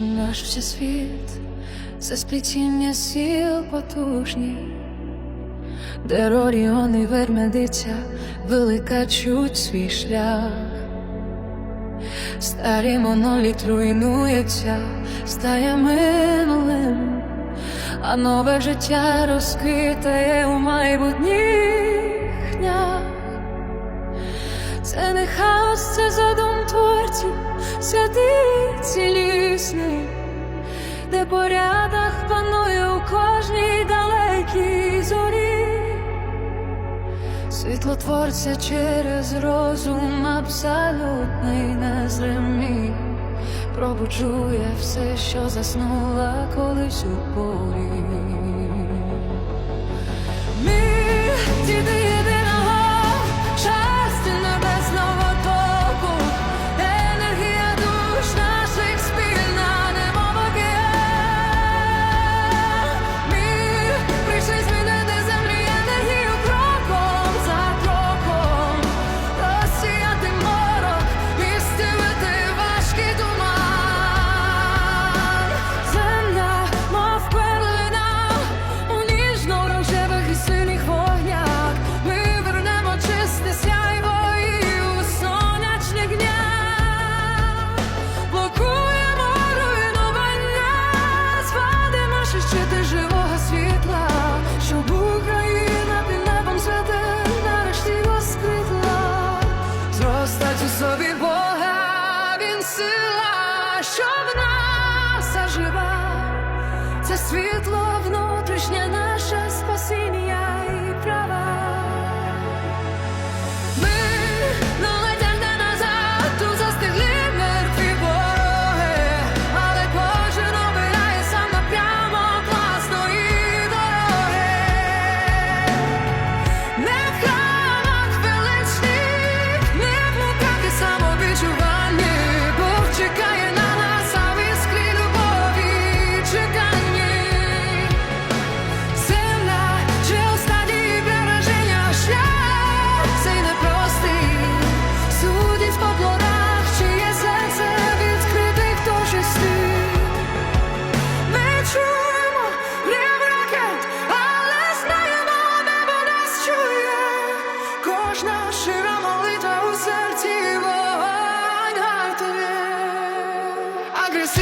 Наш все світ це сплітіння сіл потужні, де роріон і вермедиця велика чуть свій шлях, старі моноліт руйнується, стає минулим, а нове життя розквітає у майбутніх. Це не хаос, це задум творців, святий цілісний де порядок панує у кожній далекій зорі, світлотворця через розум абсолютний незримий пробуджує все, що заснула колись у порі. що в нас ожива, це світло внутрішнє наше спасіння.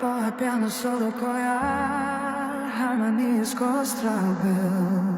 Pohapjano solo koyar Harmoniyi skoz travel